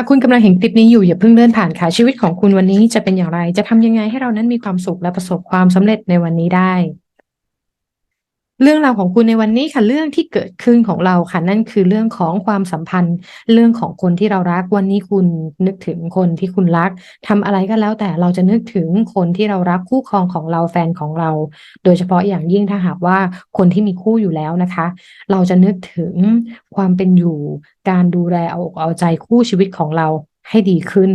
หากคุณกำลังเห็นคลิปนี้อยู่อย่าเพิ่งเลื่อนผ่านค่ะชีวิตของคุณวันนี้จะเป็นอย่างไร จะทำยังไงให้เรานั้นมีความสุขและประสบความสำเร็จในวันนี้ได้ เรื่องราวของคุณในวันนี้ค่ะเรื่องที่เกิดขึ้นของเราค่ะ นั่นคือเรื่องของความสัมพันธ์ เรื่องของคนที่เรารักวันนี้คุณนึกถึงคนที่คุณรักทำอะไรก็แล้วแต่เราจะนึกถึงคนที่เรารักคู่ครองของเราแฟนของเรา โดยเฉพาะอย่างยิ่งถ้าหากว่าคนที่มีคู่อยู่แล้วนะคะ เราจะนึกถึงความเป็นอยู่การดูแลเอาอกเอาใจคู่ชีวิตของเรา ให้ดีขึ้น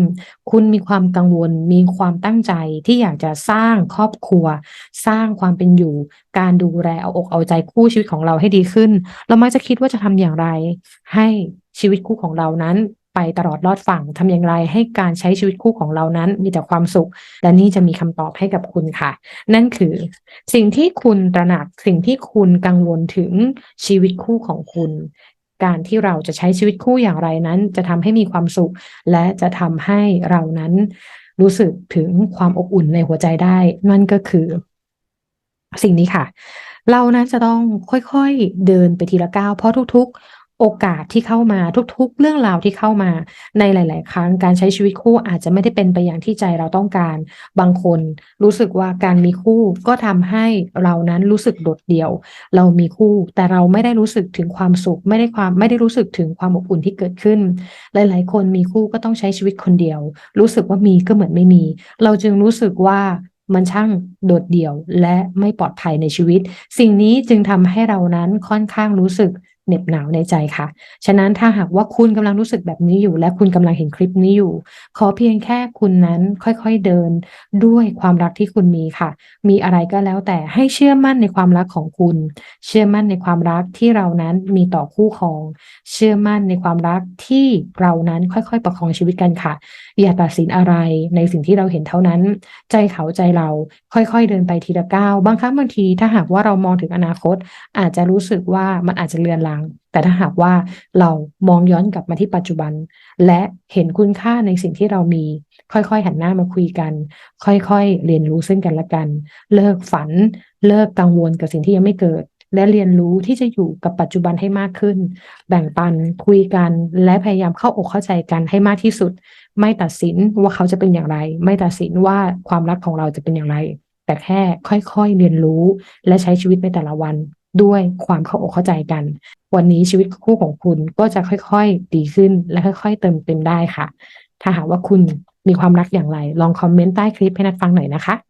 คุณมีความกังวล มีความตั้งใจที่อยากจะสร้างครอบครัว สร้างความเป็นอยู่ การดูแลเอาอกเอาใจคู่ชีวิตของเราให้ดีขึ้น เรามักจะคิดว่าจะทำอย่างไร ให้ชีวิตคู่ของเรานั้นไปตลอดรอดฝั่งทำอย่างไรให้การใช้ชีวิตคู่ของเรานั้นมีแต่ความสุข และนี่จะมีคำตอบให้กับคุณค่ะ นั่นคือ สิ่งที่คุณตระหนักสิ่งที่คุณกังวลถึงชีวิตคู่ของคุณ การที่เราจะใช้ชีวิตคู่อย่างไรนั้น จะทำให้มีความสุข และจะทำให้เรานั้นรู้สึกถึงความอบอุ่นในหัวใจได้ นั่นก็คือ สิ่งนี้ค่ะ เรานั้นจะต้องค่อยๆเดินไปทีละก้าวเพราะทุกๆ โอกาสที่เข้ามาทุกๆ เรื่องราวที่เข้ามาในหลาย ๆ ครั้งการใช้ชีวิตคู่อาจจะไม่ได้เป็นไปอย่างที่ใจเราต้องการ บางคนรู้สึกว่าการมีคู่ก็ทำให้เรานั้นรู้สึกโดดเดี่ยว เรามีคู่แต่เราไม่ได้รู้สึกถึงความสุขไม่ได้ความไม่ได้รู้สึกถึงความอบอุ่นที่เกิดขึ้น หลาย ๆ คนมีคู่ก็ต้องใช้ชีวิตคนเดียว รู้สึกว่ามีก็เหมือนไม่มี เราจึงรู้สึกว่ามันช่างโดดเดี่ยวและไม่ปลอดภัยในชีวิต สิ่งนี้จึงทำให้เรานั้นค่อนข้างรู้สึก เหน็บหนาวในใจค่ะ ฉะนั้นถ้าหากว่าคุณกำลังรู้สึกแบบนี้อยู่ และคุณกำลังเห็นคลิปนี้อยู่ ขอเพียงแค่คุณนั้นค่อยๆเดินด้วยความรักที่คุณมีค่ะ มีอะไรก็แล้วแต่ให้เชื่อมั่นในความรักของคุณ เชื่อมั่นในความรักที่เรานั้นมีต่อคู่ครอง เชื่อมั่นในความรักที่เรานั้นค่อยๆ ประคองชีวิตกันค่ะ อย่าตัดสินอะไรในสิ่งที่เราเห็นเท่านั้น ใจเขาใจเราค่อยๆ เดินไปทีละก้าวบางครั้งบางที ถ้าหากว่าเรามองถึงอนาคต อาจจะรู้สึกว่ามันอาจจะเลือนลาง แต่ถ้าหากว่าเรามองย้อนกลับมาที่ปัจจุบัน และเห็นคุณค่าในสิ่งที่เรามี ค่อยๆ หันหน้ามาคุยกัน ค่อยๆ เรียนรู้ซึ่งกันและกัน เลิกฝัน เลิกกังวลกับสิ่งที่ยังไม่เกิด และเรียนรู้ที่จะอยู่กับปัจจุบันให้มากขึ้น แบ่งปันคุยกัน และพยายามเข้าอกเข้าใจกันให้มากที่สุด ไม่ตัดสินว่าเขาจะเป็นอย่างไร ไม่ตัดสินว่าความรักของเราจะเป็นอย่างไร แต่แค่ค่อยๆ เรียนรู้และใช้ชีวิตในแต่ละวัน ด้วยความเข้าอกเข้าใจกัน วันนี้ชีวิตคู่ของคุณก็จะค่อยๆ ดีขึ้นและค่อยๆ เติมเต็มได้ค่ะ ถ้าหากว่าคุณมีความรักอย่างไร ลองคอมเมนต์ใต้คลิปให้นัดฟังหน่อยนะคะ